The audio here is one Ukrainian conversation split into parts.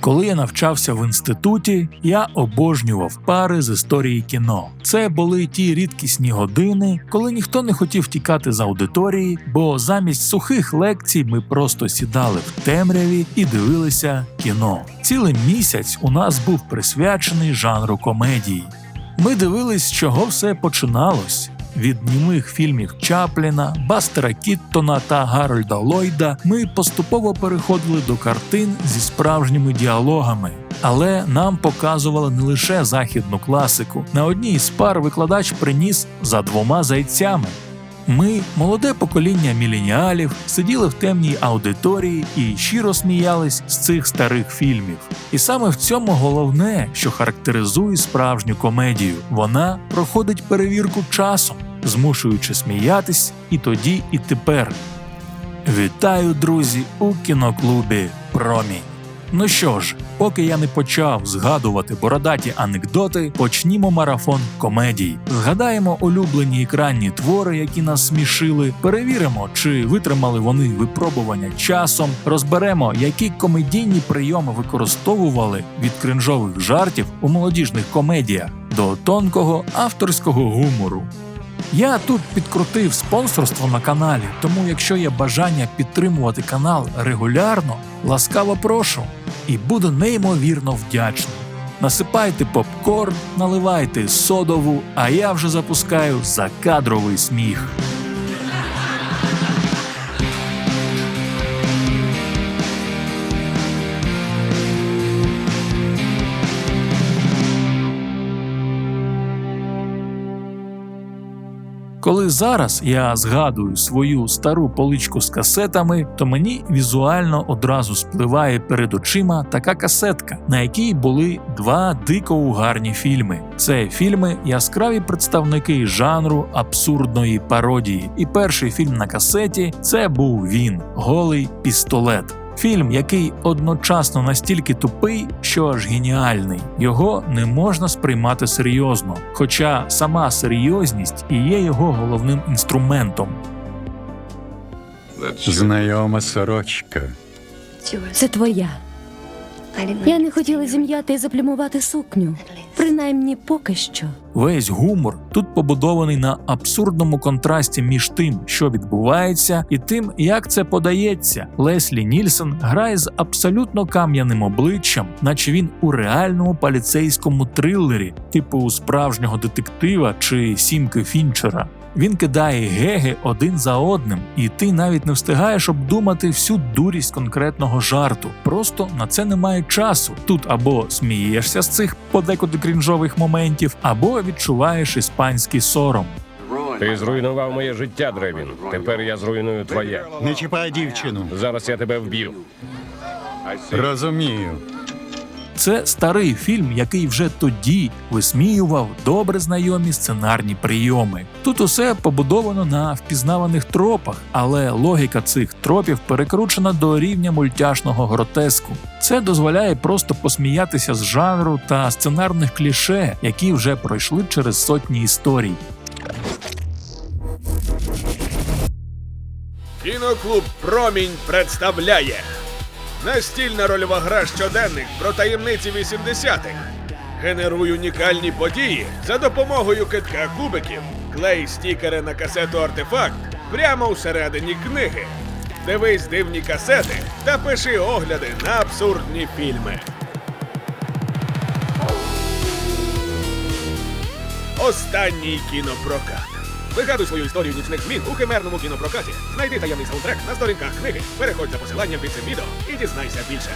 Коли я навчався в інституті, я обожнював пари з історії кіно. Це були ті рідкісні години, коли ніхто не хотів тікати з аудиторії, бо замість сухих лекцій ми просто сідали в темряві і дивилися кіно. Цілий місяць у нас був присвячений жанру комедії. Ми дивились, з чого все починалось. Від німих фільмів Чапліна, Бастера Кіттона та Гарольда Ллойда ми поступово переходили до картин зі справжніми діалогами. Але нам показували не лише західну класику. На одній з пар викладач приніс за двома зайцями. Ми, молоде покоління міленіалів, сиділи в темній аудиторії і щиро сміялись з цих старих фільмів. І саме в цьому головне, що характеризує справжню комедію. Вона проходить перевірку часом, змушуючи сміятись і тоді, і тепер. Вітаю, друзі, у кіноклубі Промінь. Ну що ж, поки я не почав згадувати бородаті анекдоти, почнімо марафон комедій. Згадаємо улюблені екранні твори, які нас смішили, перевіримо, чи витримали вони випробування часом, розберемо, які комедійні прийоми використовували від кринжових жартів у молодіжних комедіях до тонкого авторського гумору. Я тут підкрутив спонсорство на каналі, тому якщо є бажання підтримувати канал регулярно, ласкаво прошу і буду неймовірно вдячний. Насипайте попкорн, наливайте содову, а я вже запускаю закадровий сміх. Коли зараз я згадую свою стару поличку з касетами, то мені візуально одразу спливає перед очима така касетка, на якій були два дико угарні фільми. Це фільми яскраві представники жанру абсурдної пародії. І перший фільм на касеті це був він голий пістолет. Фільм, який одночасно настільки тупий, що аж геніальний. Його не можна сприймати серйозно, хоча сама серйозність і є його головним інструментом. Знайома сорочка. Це твоя. Я не хотіла зім'яти і заплюмувати сукню. Принаймні поки що. Весь гумор тут побудований на абсурдному контрасті між тим, що відбувається, і тим, як це подається. Леслі Нільсон грає з абсолютно кам'яним обличчям, наче він у реальному поліцейському трилері, типу справжнього детектива чи сімки Фінчера. Він кидає геги один за одним, і ти навіть не встигаєш обдумати всю дурість конкретного жарту. Просто на це немає часу. Тут або смієшся з цих подекуди крінжових моментів, або відчуваєш іспанський сором. Ти зруйнував моє життя, Древін. Тепер я зруйную твоє. Не чіпай дівчину. Зараз я тебе вб'ю. Розумію. Це старий фільм, який вже тоді висміював добре знайомі сценарні прийоми. Тут усе побудовано на впізнаваних тропах, але логіка цих тропів перекручена до рівня мультяшного гротеску. Це дозволяє просто посміятися з жанру та сценарних кліше, які вже пройшли через сотні історій. Кіноклуб Промінь представляє настільна рольова гра щоденник про таємниці 80-х. Генеруй унікальні події за допомогою китка кубиків, клей стікери на касету артефакт прямо всередині книги. Дивись дивні касети та пиши огляди на абсурдні фільми. Останній кінопрокат. Вигадуй свою історію нічних змін у химерному кінопрокаті. Знайди таємний саундтрек на сторінках книги. Переходь за посиланням під цим відео і дізнайся більше.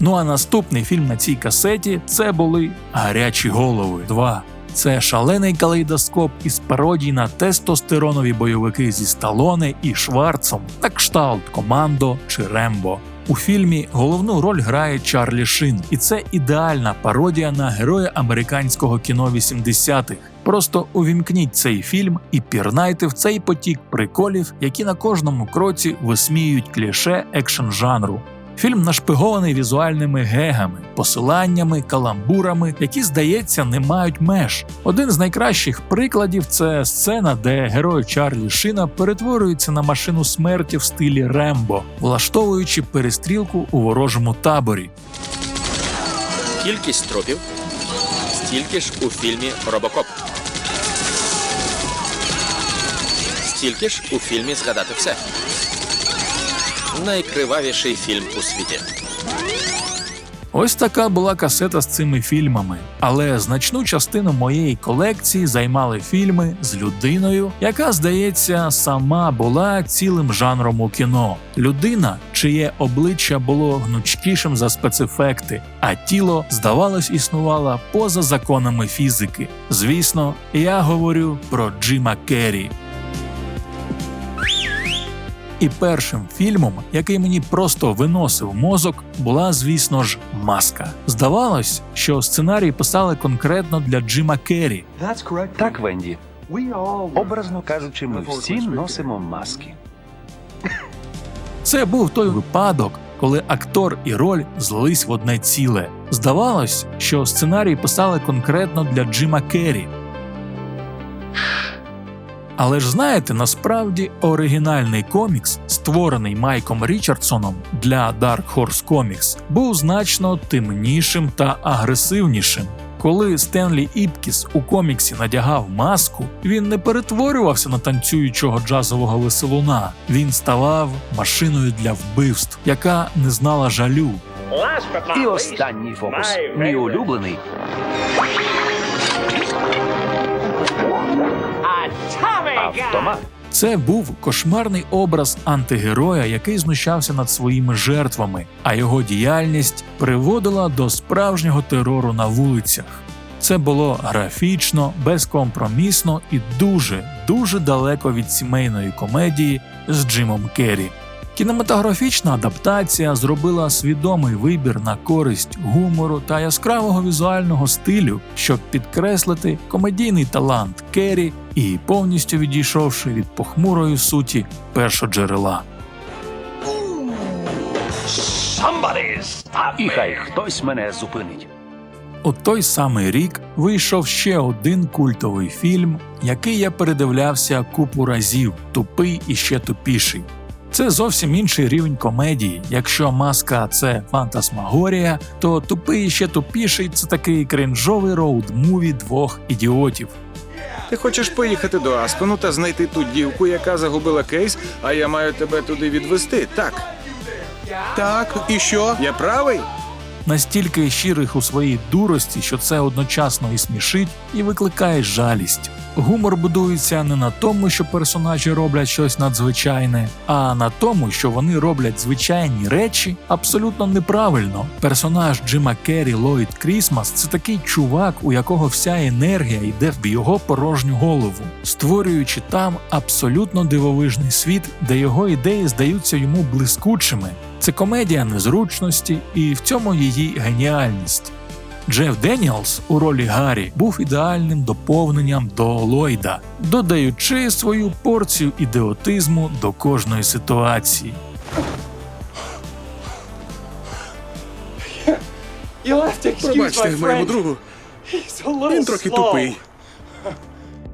Ну а наступний фільм на цій касеті це були Гарячі голови 2. Це шалений калейдоскоп із пародій на тестостеронові бойовики зі Сталоне і Шварцом, на кшталт Командо чи Рембо. У фільмі головну роль грає Чарлі Шин, і це ідеальна пародія на героя американського кіно 80-х. Просто увімкніть цей фільм і пірнайте в цей потік приколів, які на кожному кроці висміюють кліше екшн жанру. Фільм нашпигований візуальними гегами, посиланнями, каламбурами, які, здається, не мають меж. Один з найкращих прикладів це сцена, де герой Чарлі Шина перетворюється на машину смерті в стилі Рембо, влаштовуючи перестрілку у ворожому таборі. Кількість трупів стільки ж у фільмі Робокоп. Стільки ж у фільмі Згадати все. Найкривавіший фільм у світі. Ось така була касета з цими фільмами, але значну частину моєї колекції займали фільми з людиною, яка, здається, сама була цілим жанром у кіно. Людина, чиє обличчя було гнучкішим за спецефекти, а тіло, здавалось, існувало поза законами фізики. Звісно, я говорю про Джима Керрі. І першим фільмом, який мені просто виносив мозок, була, звісно ж, маска. Здавалось, що сценарій писали конкретно для Джима Керрі. Так, Венді. Образно кажучи, ми всі носимо маски. Це був той випадок, коли актор і роль злились в одне ціле. Здавалось, що сценарій писали конкретно для Джима Керрі. Але ж знаєте, насправді оригінальний комікс, створений Майком Річардсоном для Dark Horse Comics, був значно темнішим та агресивнішим. Коли Стенлі Іпкіс у коміксі надягав маску, він не перетворювався на танцюючого джазового веселуна. Він ставав машиною для вбивств, яка не знала жалю. І останній фокус. Мій улюблений. Автомат. Це був кошмарний образ антигероя, який знущався над своїми жертвами, а його діяльність приводила до справжнього терору на вулицях. Це було графічно, безкомпромісно і дуже, дуже далеко від сімейної комедії з Джимом Керрі. Кінематографічна адаптація зробила свідомий вибір на користь гумору та яскравого візуального стилю, щоб підкреслити комедійний талант Керрі і повністю відійшовши від похмурої суті першоджерела. І хай хтось мене зупинить. У той самий рік вийшов ще один культовий фільм, який я передивлявся купу разів тупий і ще тупіший. Це зовсім інший рівень комедії. Якщо маска це фантасмагорія, то тупий ще тупіший це такий кринжовий роуд-муві двох ідіотів. Ти хочеш поїхати до Аспену та знайти ту дівку, яка загубила кейс, а я маю тебе туди відвести, так? Так, і що? Я правий? Настільки щирих у своїй дурості, що це одночасно і смішить, і викликає жалість. Гумор будується не на тому, що персонажі роблять щось надзвичайне, а на тому, що вони роблять звичайні речі абсолютно неправильно. Персонаж Джима Керрі Ллойд Крісмас це такий чувак, у якого вся енергія йде в його порожню голову, створюючи там абсолютно дивовижний світ, де його ідеї здаються йому блискучими. Це комедія незручності, і в цьому її геніальність. Джеф Деніелс у ролі Гаррі був ідеальним доповненням до Ллойда, додаючи свою порцію ідеотизму до кожної ситуації. Пробачте моєму другу. Він трохи тупий.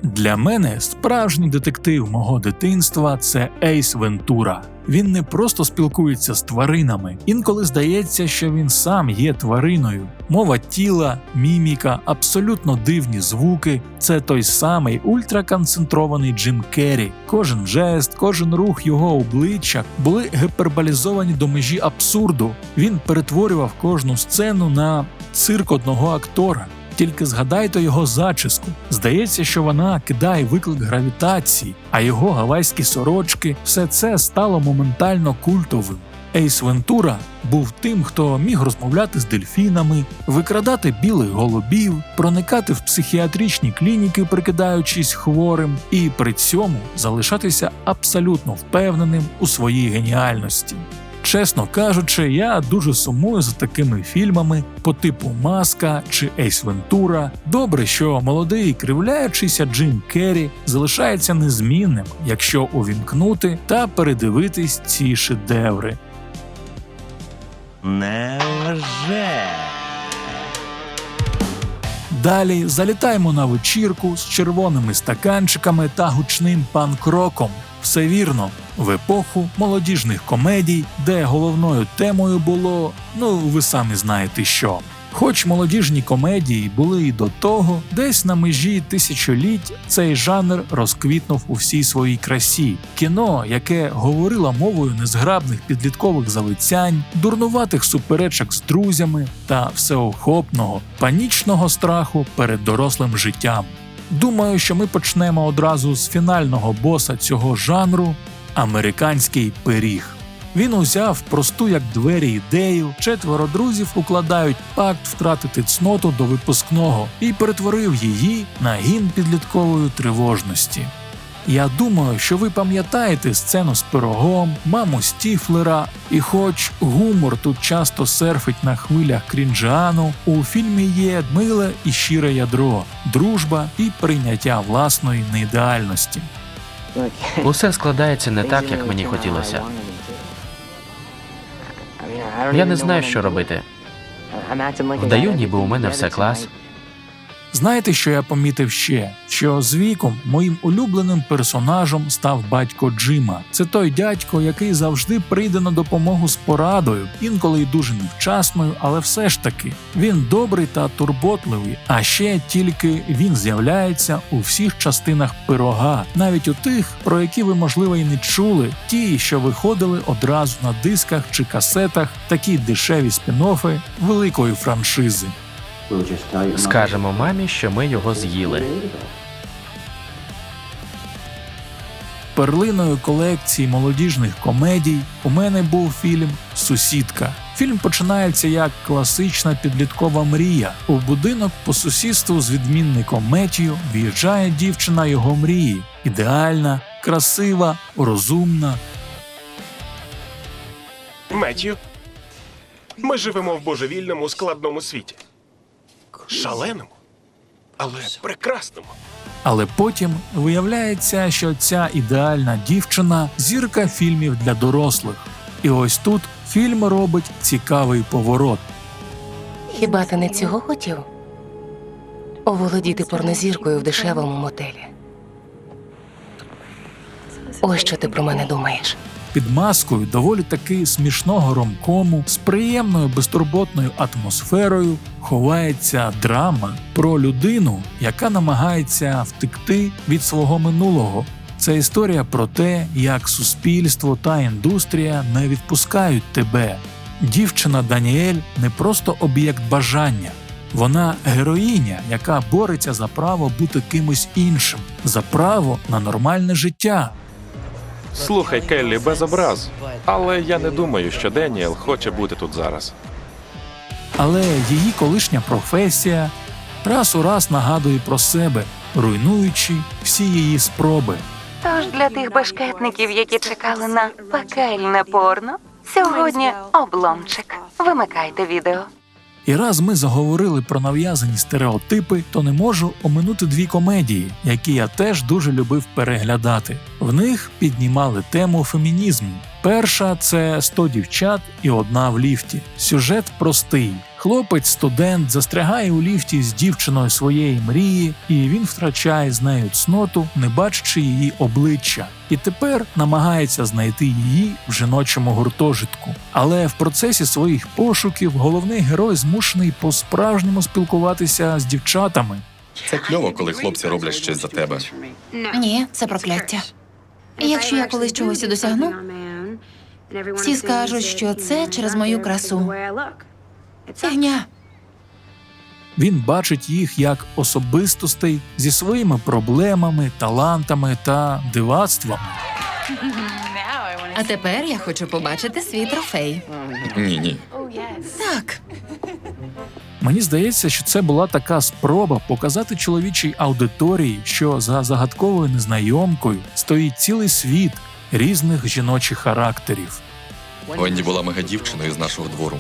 Для мене справжній детектив мого дитинства це Ейс Вентура. Він не просто спілкується з тваринами. Інколи здається, що він сам є твариною. Мова тіла, міміка, абсолютно дивні звуки це той самий ультраконцентрований Джим Керрі. Кожен жест, кожен рух його обличчя були гіперболізовані до межі абсурду. Він перетворював кожну сцену на цирк одного актора. Тільки згадайте його зачіску. Здається, що вона кидає виклик гравітації, а його гавайські сорочки все це стало моментально культовим. Ейс Вентура був тим, хто міг розмовляти з дельфінами, викрадати білих голубів, проникати в психіатричні клініки, прикидаючись хворим, і при цьому залишатися абсолютно впевненим у своїй геніальності. Чесно кажучи, я дуже сумую за такими фільмами по типу Маска чи Ейс Вентура. Добре, що молодий кривляючийся Джим Керрі залишається незмінним, якщо увімкнути та передивитись ці шедеври. Невже? Далі залітаємо на вечірку з червоними стаканчиками та гучним панк-роком. Все вірно, в епоху молодіжних комедій, де головною темою було, ну ви самі знаєте що. Хоч молодіжні комедії були і до того, десь на межі тисячоліть цей жанр розквітнув у всій своїй красі. Кіно, яке говорило мовою незграбних підліткових залицянь, дурнуватих суперечок з друзями та всеохопного, панічного страху перед дорослим життям. Думаю, що ми почнемо одразу з фінального боса цього жанру американський пиріг. Він узяв просту як двері ідею, четверо друзів укладають пакт втратити цноту до випускного і перетворив її на гімн підліткової тривожності. Я думаю, що ви пам'ятаєте сцену з пирогом, маму Стіфлера, і хоч гумор тут часто серфить на хвилях крінжану, у фільмі є миле і щире ядро, дружба і прийняття власної неідеальності. Усе складається не так, як мені хотілося. Я не знаю, що робити. Вдаю, ніби у мене все клас. Знаєте, що я помітив ще? Що з віком моїм улюбленим персонажем став батько Джима. Це той дядько, який завжди прийде на допомогу з порадою, інколи й дуже невчасною, але все ж таки він добрий та турботливий. А ще тільки він з'являється у всіх частинах пирога, навіть у тих, про які ви можливо і не чули, ті, що виходили одразу на дисках чи касетах, такі дешеві спін-оффи великої франшизи. Скажемо мамі, що ми його з'їли. Перлиною колекції молодіжних комедій у мене був фільм Сусідка. Фільм починається як класична підліткова мрія. У будинок по сусідству з відмінником Меттію в'їжджає дівчина його мрії. Ідеальна, красива, розумна. Меттю, ми живемо в божевільному складному світі. Шаленому, але прекрасному. Але потім виявляється, що ця ідеальна дівчина зірка фільмів для дорослих. І ось тут фільм робить цікавий поворот. Хіба ти не цього хотів? Оволодіти порнозіркою в дешевому мотелі. Ось що ти про мене думаєш. Під маскою доволі таки смішного ромкому з приємною безтурботною атмосферою ховається драма про людину, яка намагається втекти від свого минулого. Це історія про те, як суспільство та індустрія не відпускають тебе. Дівчина Даніель не просто об'єкт бажання, вона героїня, яка бореться за право бути кимось іншим, за право на нормальне життя. Слухай, Келлі, без образ. Але я не думаю, що Деніел хоче бути тут зараз. Але її колишня професія раз у раз нагадує про себе, руйнуючи всі її спроби. Тож для тих башкетників, які чекали на пекельне порно, сьогодні обломчик. Вимикайте відео. І раз ми заговорили про нав'язані стереотипи, то не можу оминути дві комедії, які я теж дуже любив переглядати. В них піднімали тему фемінізму. Перша це «100 дівчат і одна в ліфті. Сюжет простий. Хлопець, студент, застрягає у ліфті з дівчиною своєї мрії, і він втрачає з нею цноту, не бачачи її обличчя. І тепер намагається знайти її в жіночому гуртожитку. Але в процесі своїх пошуків головний герой змушений по-справжньому спілкуватися з дівчатами. Це кльово, коли хлопці роблять щось за тебе. Ні, це прокляття. Якщо я колись чогось досягну, всі скажуть, що це через мою красу. Фігня. Він бачить їх як особистостей зі своїми проблемами, талантами та дивацтвами. А тепер я хочу побачити свій трофей. Ні, ні. Так, Мені здається, що це була така спроба показати чоловічій аудиторії, що за загадковою незнайомкою стоїть цілий світ різних жіночих характерів. Венді була мегадівчиною з нашого двору.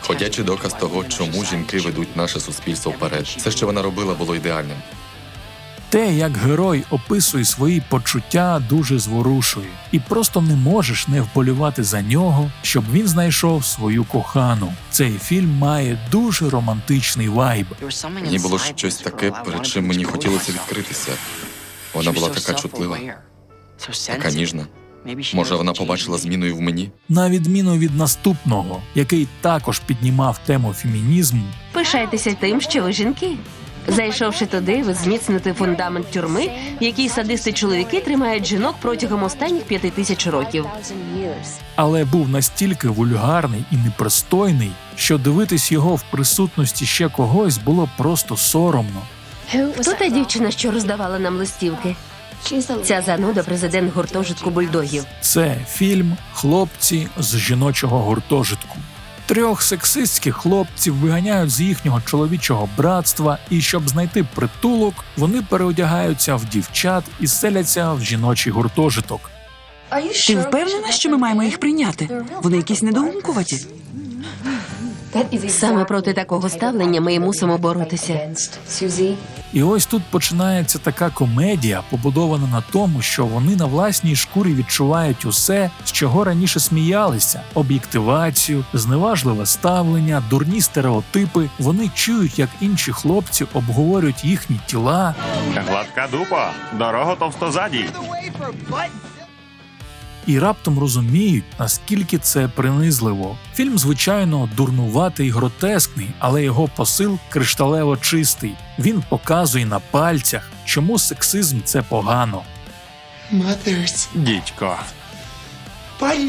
Ходячий доказ того, чому жінки ведуть наше суспільство вперед. Все, що вона робила, було ідеальним. Те, як герой описує свої почуття, дуже зворушує, і просто не можеш не вболівати за нього, щоб він знайшов свою кохану. Цей фільм має дуже романтичний вайб. Мені було щось таке, перед чим мені хотілося відкритися. Вона була така чутлива, така ніжна. Може, вона побачила зміну і в мені? На відміну від наступного, який також піднімав тему фемінізму, Пишайтеся тим, що ви жінки. Зайшовши туди, ви зміцните фундамент тюрми, в якій садисти чоловіки тримають жінок протягом останніх п'яти тисяч років. але був настільки вульгарний і непристойний, що дивитись його в присутності ще когось було просто соромно. Хто та дівчина, що роздавала нам листівки? Ця зануда президент гуртожитку бульдогів. Це фільм Хлопці з жіночого гуртожитку. Трьох сексистських хлопців виганяють з їхнього чоловічого братства, і щоб знайти притулок, вони переодягаються в дівчат і селяться в жіночий гуртожиток. Ти впевнена, що ми маємо їх прийняти? Вони якісь недоумкуваті. Саме проти такого ставлення ми і мусимо боротися. І ось тут починається така комедія, побудована на тому, що вони на власній шкурі відчувають усе, з чого раніше сміялися: об'єктивацію, зневажливе ставлення, дурні стереотипи. Вони чують, як інші хлопці обговорюють їхні тіла, Гладка дупа, дорога товстозадій. І раптом розуміють, наскільки це принизливо. Фільм, звичайно, дурнуватий гротескний, але його посил кришталево чистий. Він показує на пальцях, чому сексизм це погано. Дідько.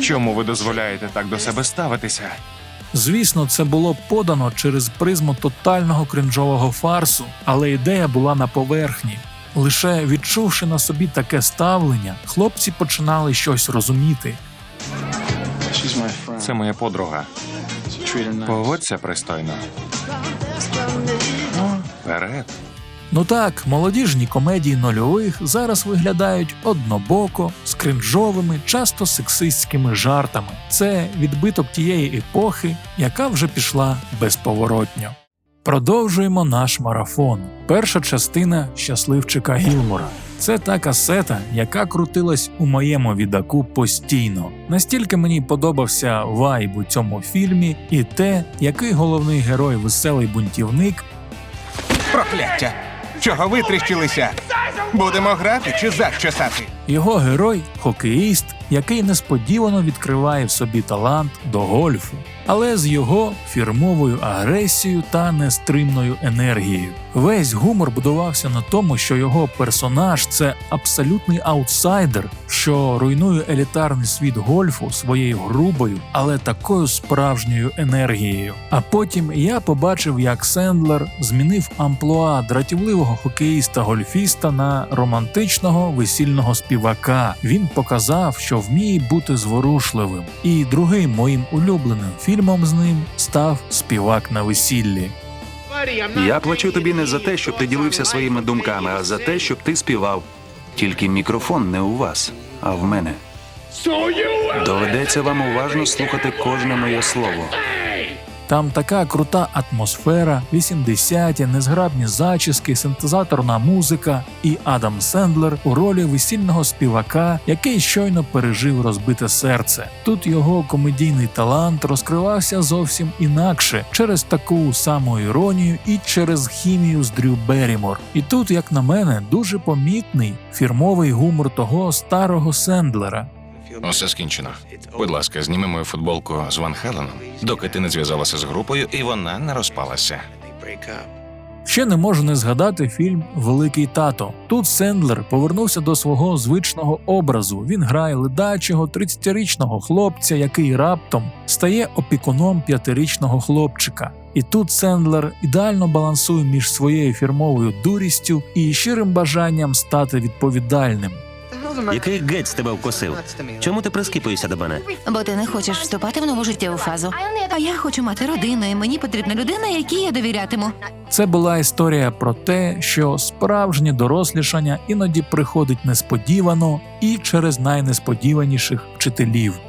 Чому ви дозволяєте так до себе ставитися? Звісно, це було подано через призму тотального кринжового фарсу, але ідея була на поверхні. Лише відчувши на собі таке ставлення, хлопці починали щось розуміти. Це моя подруга. Поводься пристойно. Вперед. Ну так, молодіжні комедії нульових зараз виглядають однобоко, з кринжовими, часто сексистськими жартами. Це відбиток тієї епохи, яка вже пішла безповоротньо. Продовжуємо наш марафон. Перша частина щасливчика Гілмора. Це та касета, яка крутилась у моєму відаку постійно. Настільки мені подобався вайб у цьому фільмі, і те, який головний герой веселий бунтівник Прокляття! Чого витріщилися? Будемо грати чи зад чесати? Його герой хокеїст, який несподівано відкриває в собі талант до гольфу, але з його фірмовою агресією та нестримною енергією. Весь гумор будувався на тому, що його персонаж це абсолютний аутсайдер, що руйнує елітарний світ гольфу своєю грубою, але такою справжньою енергією. А потім я побачив, як Сендлер змінив амплуа дратівливого хокеїста-гольфіста на романтичного весільного співака. Він показав, що вміє бути зворушливим. І другим моїм улюбленим фільмом з ним став співак на весіллі. Я плачу тобі не за те, щоб ти ділився своїми думками, а за те, щоб ти співав. Тільки мікрофон не у вас, а в мене. Доведеться вам уважно слухати кожне моє слово. Там така крута атмосфера, 80-ті, незграбні зачіски, синтезаторна музика і Адам Сендлер у ролі весільного співака, який щойно пережив розбите серце. Тут його комедійний талант розкривався зовсім інакше через таку саму іронію і через хімію з Дрю Берімор. І тут, як на мене, дуже помітний фірмовий гумор того старого Сендлера. Усе скінчено. Будь ласка, зніми мою футболку з Ван Хеленом, доки ти не зв'язалася з групою і вона не розпалася. Ще не можу не згадати фільм Великий тато. Тут Сендлер повернувся до свого звичного образу. Він грає ледачого 30-річного хлопця, який раптом стає опікуном п'ятирічного хлопчика. І тут Сендлер ідеально балансує між своєю фірмовою дурістю і щирим бажанням стати відповідальним. Який геть тебе вкусив? Чому ти прискіпуєшся до мене? Бо ти не хочеш вступати в нову життєву фазу. А я хочу мати родину, і мені потрібна людина, якій я довірятиму. Це була історія про те, що справжнє дорослішання іноді приходить несподівано і через найнесподіваніших вчителів.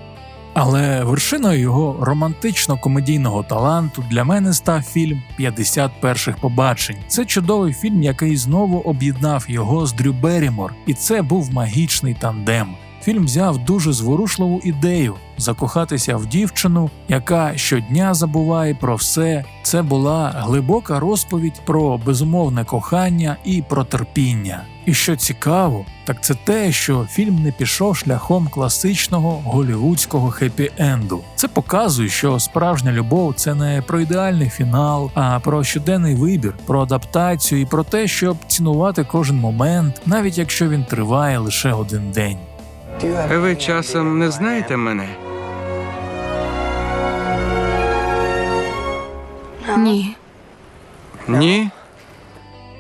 Але вершиною його романтично-комедійного таланту для мене став фільм «50 перших побачень. Це чудовий фільм, який знову об'єднав його з Дрю Берімор, і це був магічний тандем. Фільм взяв дуже зворушливу ідею закохатися в дівчину, яка щодня забуває про все. Це була глибока розповідь про безумовне кохання і про терпіння. І що цікаво, так це те, що фільм не пішов шляхом класичного голівудського хеппі-енду. Це показує, що справжня любов це не про ідеальний фінал, а про щоденний вибір, про адаптацію і про те, щоб цінувати кожен момент, навіть якщо він триває лише один день. Ви часом не знаєте мене? Ні. Ні?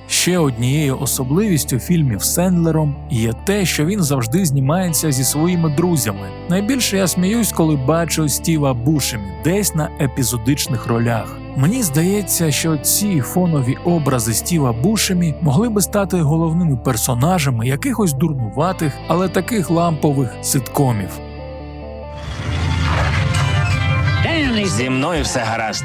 Ще однією особливістю фільмів Сендлером є те, що він завжди знімається зі своїми друзями. Найбільше я сміюсь, коли бачу Стіва Бушемі десь на епізодичних ролях. Мені здається, що ці фонові образи Стіва Бушемі могли би стати головними персонажами якихось дурнуватих, але таких лампових ситкомів. Зі мною все гаразд.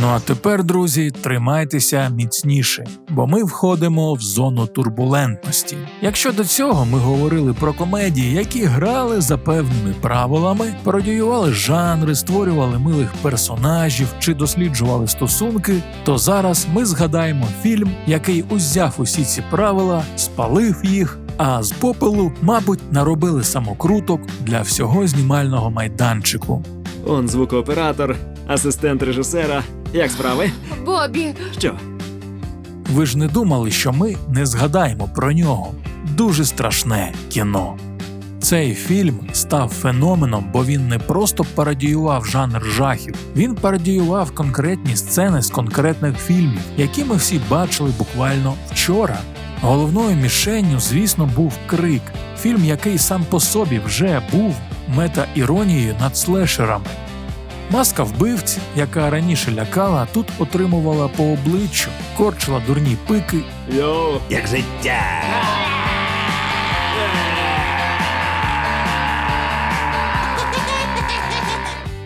Ну а тепер, друзі, тримайтеся міцніше, бо ми входимо в зону турбулентності. Якщо до цього ми говорили про комедії, які грали за певними правилами, пародіювали жанри, створювали милих персонажів чи досліджували стосунки, то зараз ми згадаємо фільм, який узяв усі ці правила, спалив їх. А з попелу, мабуть, наробили самокруток для всього знімального майданчику. Он звукооператор, асистент режисера. Як справи? Бобі, Що? Ви ж не думали, що ми не згадаємо про нього. Дуже страшне кіно. Цей фільм став феноменом, бо він не просто пародіював жанр жахів, він пародіював конкретні сцени з конкретних фільмів, які ми всі бачили буквально вчора. Головною мішенню, звісно, був крик, фільм, який сам по собі вже був мета-іронією над слешерами. Маска вбивці, яка раніше лякала, тут отримувала по обличчю, корчила дурні пики. Йоу! Як життя.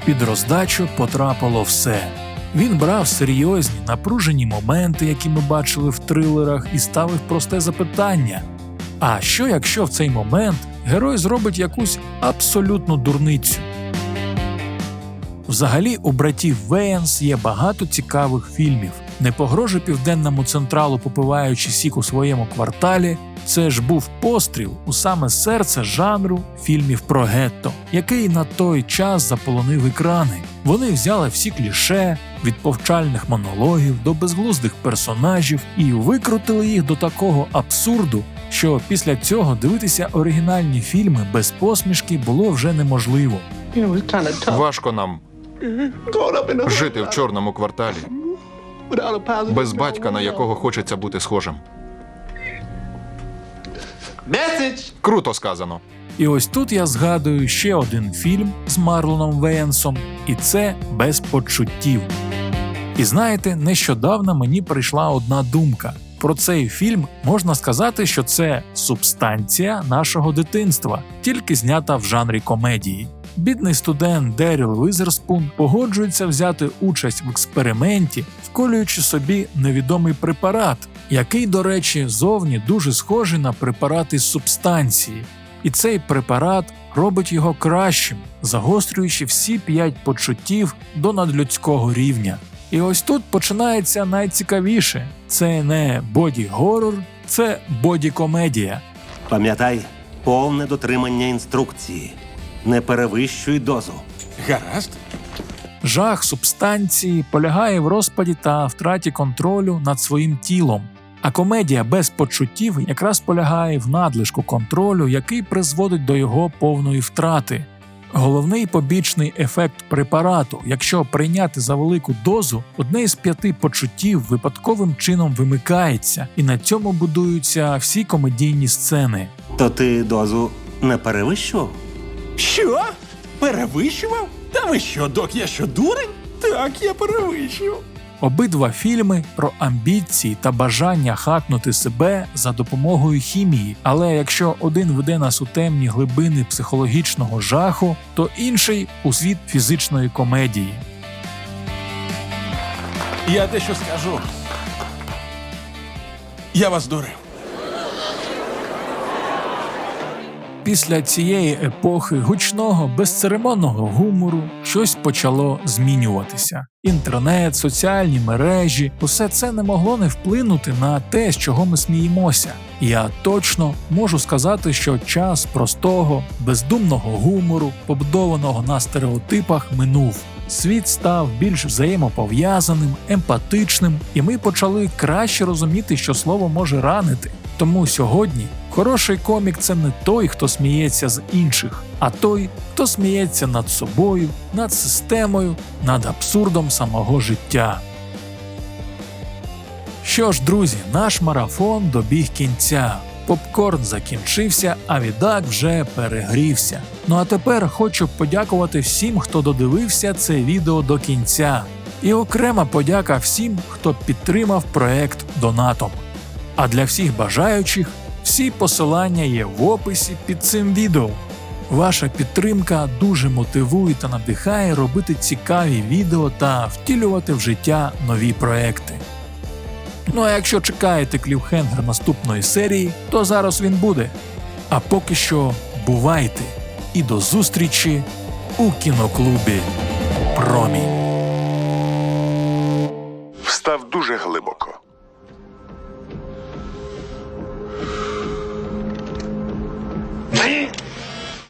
Під роздачу потрапило все. Він брав серйозні, напружені моменти, які ми бачили в трилерах, і ставив просте запитання: а що якщо в цей момент герой зробить якусь абсолютну дурницю? Взагалі, у братів Веєнс є багато цікавих фільмів. Не погрожує південному централу, попиваючи сік у своєму кварталі. Це ж був постріл у саме серце жанру фільмів про гетто, який на той час заполонив екрани. Вони взяли всі кліше від повчальних монологів до безглуздих персонажів і викрутили їх до такого абсурду, що після цього дивитися оригінальні фільми без посмішки було вже неможливо. Важко нам жити в чорному кварталі без батька, на якого хочеться бути схожим. Круто сказано. І ось тут я згадую ще один фільм з Марлоном Веєнсом, і це без почуттів. І знаєте, нещодавно мені прийшла одна думка. Про цей фільм можна сказати, що це субстанція нашого дитинства, тільки знята в жанрі комедії. Бідний студент Деріл Візерспун погоджується взяти участь в експерименті, вколюючи собі невідомий препарат, який, до речі, зовні дуже схожий на препарат із субстанції. І цей препарат робить його кращим, загострюючи всі п'ять почуттів до надлюдського рівня. І ось тут починається найцікавіше: це не боді-горор, це боді-комедія. Пам'ятай, повне дотримання інструкції. Не перевищуй дозу. Гаразд. Жах субстанції полягає в розпаді та втраті контролю над своїм тілом. А комедія без почуттів якраз полягає в надлишку контролю, який призводить до його повної втрати. Головний побічний ефект препарату, якщо прийняти за велику дозу, одне із п'яти почуттів випадковим чином вимикається, і на цьому будуються всі комедійні сцени. То ти дозу не перевищував? Що? Перевищував? Та ви що, док, я що дурень? Так, я перевищив. Обидва фільми про амбіції та бажання хакнути себе за допомогою хімії. Але якщо один веде нас у темні глибини психологічного жаху, то інший у світ фізичної комедії. Я дещо скажу. Я вас дурив. Після цієї епохи гучного, безцеремонного гумору щось почало змінюватися. Інтернет, соціальні мережі усе це не могло не вплинути на те, з чого ми сміємося. Я точно можу сказати, що час простого, бездумного гумору, побудованого на стереотипах, минув. Світ став більш взаємопов'язаним, емпатичним, і ми почали краще розуміти, що слово може ранити. Тому сьогодні хороший комік це не той, хто сміється з інших, а той, хто сміється над собою, над системою, над абсурдом самого життя. Що ж, друзі, наш марафон добіг кінця. Попкорн закінчився, а відак вже перегрівся. Ну а тепер хочу подякувати всім, хто додивився це відео до кінця. І окрема подяка всім, хто підтримав проект донатом. А для всіх бажаючих всі посилання є в описі під цим відео. Ваша підтримка дуже мотивує та надихає робити цікаві відео та втілювати в життя нові проекти. Ну а якщо чекаєте клівхенгер наступної серії, то зараз він буде. А поки що бувайте і до зустрічі у кіноклубі Промінь. Встав дуже глибоко.